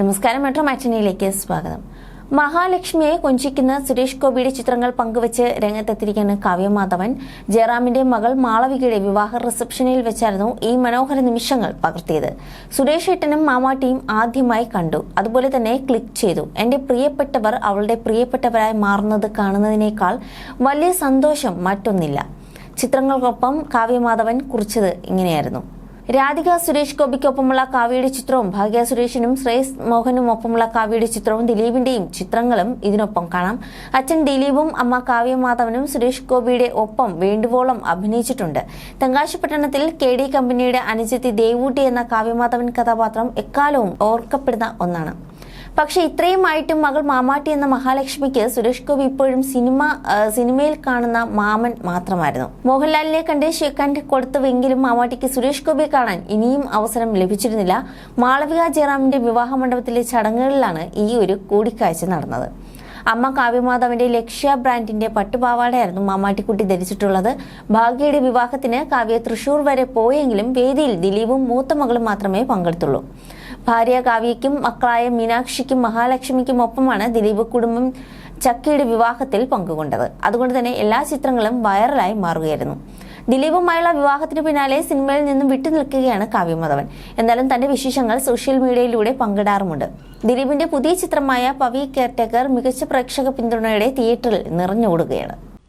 നമസ്കാരം. മെട്രോ മാറ്റിനിയിലേക്ക് സ്വാഗതം. മഹാലക്ഷ്മിയെ കൊഞ്ചിക്കുന്ന സുരേഷ് ഗോപിയുടെ ചിത്രങ്ങൾ പങ്കുവച്ച് രംഗത്തെത്തിയിരിക്കുന്ന കാവ്യമാധവൻ ജയറാമിന്റെ മകൾ മാളവികയുടെ വിവാഹ റിസപ്ഷനിൽ വെച്ചായിരുന്നു ഈ മനോഹര നിമിഷങ്ങൾ പകർത്തിയത്. സുരേഷ് ഏട്ടനും മാമാട്ടിയും ആദ്യമായി കണ്ടു. അതുപോലെ തന്നെ ക്ലിക്ക് ചെയ്തു. എന്റെ പ്രിയപ്പെട്ടവർ അവളുടെ പ്രിയപ്പെട്ടവരായി മാറുന്നത് കാണുന്നതിനേക്കാൾ വലിയ സന്തോഷം മറ്റൊന്നില്ല ചിത്രങ്ങൾക്കൊപ്പം കാവ്യമാധവൻ കുറിച്ചത് ഇങ്ങനെയായിരുന്നു. രാധിക സുരേഷ് ഗോപിക്കൊപ്പമുള്ള കാവ്യയുടെ ചിത്രവും ഭാഗ്യ സുരേഷിനും ശ്രേയസ് മോഹനും ഒപ്പമുള്ള കാവ്യയുടെ ചിത്രവും ദിലീപിന്റെയും ചിത്രങ്ങളും ഇതിനൊപ്പം കാണാം. അച്ഛൻ ദിലീപും അമ്മ കാവ്യ മാധവനും സുരേഷ് ഗോപിയുടെ ഒപ്പം വേണ്ടുവോളം അഭിനയിച്ചിട്ടുണ്ട്. തെങ്കാശിപ്പട്ടണത്തിൽ കെ ഡി കമ്പനിയുടെ അനുജത്തി ദേവൂട്ടി എന്ന കാവ്യമാധവൻ കഥാപാത്രം എക്കാലവും ഓർക്കപ്പെടുന്ന ഒന്നാണ്. പക്ഷെ ഇത്രയുമായിട്ടും മകൾ മാമാട്ടി എന്ന മഹാലക്ഷ്മിക്ക് സുരേഷ് ഗോപി ഇപ്പോഴും സിനിമ സിനിമയിൽ കാണുന്ന മാമൻ മാത്രമായിരുന്നു. മോഹൻലാലിനെ കണ്ട് ഷേക്കാൻഡ് കൊടുത്തുവെങ്കിലും മാമാട്ടിക്ക് സുരേഷ് ഗോപിയെ കാണാൻ ഇനിയും അവസരം ലഭിച്ചിരുന്നില്ല. മാളവിക ജയറാമിന്റെ വിവാഹ മണ്ഡപത്തിലെ ചടങ്ങുകളിലാണ് ഈ ഒരു കൂടിക്കാഴ്ച നടന്നത്. അമ്മ കാവ്യമാധവന്റെ ലക്ഷ്യ ബ്രാൻഡിന്റെ പട്ടുപാവാടയായിരുന്നു മാമാട്ടിക്കുട്ടി ധരിച്ചിട്ടുള്ളത്. ഭാഗ്യയുടെ വിവാഹത്തിന് കാവ്യ തൃശൂർ വരെ പോയെങ്കിലും വേദിയിൽ ദിലീപും മൂത്ത മകളും മാത്രമേ പങ്കെടുത്തുള്ളൂ. ഭാര്യ കാവ്യയ്ക്കും മക്കളായ മീനാക്ഷിക്കും മഹാലക്ഷ്മിക്കും ഒപ്പമാണ് ദിലീപ് കുടുംബം ചക്കയുടെ വിവാഹത്തിൽ പങ്കുകൊണ്ടത്. അതുകൊണ്ട് തന്നെ എല്ലാ ചിത്രങ്ങളും വൈറലായി മാറുകയായിരുന്നു. ദിലീപുമായുള്ള വിവാഹത്തിന് പിന്നാലെ സിനിമയിൽ നിന്നും വിട്ടുനിൽക്കുകയാണ് കാവ്യമാധവൻ എന്നാലും തന്റെ വിശേഷങ്ങൾ സോഷ്യൽ മീഡിയയിലൂടെ പങ്കിടാറുമുണ്ട്. ദിലീപിന്റെ പുതിയ ചിത്രമായ പവി കെയർടേക്കർ മികച്ച പ്രേക്ഷക പിന്തുണയോടെ തിയേറ്ററിൽ നിറഞ്ഞോടുകയാണ്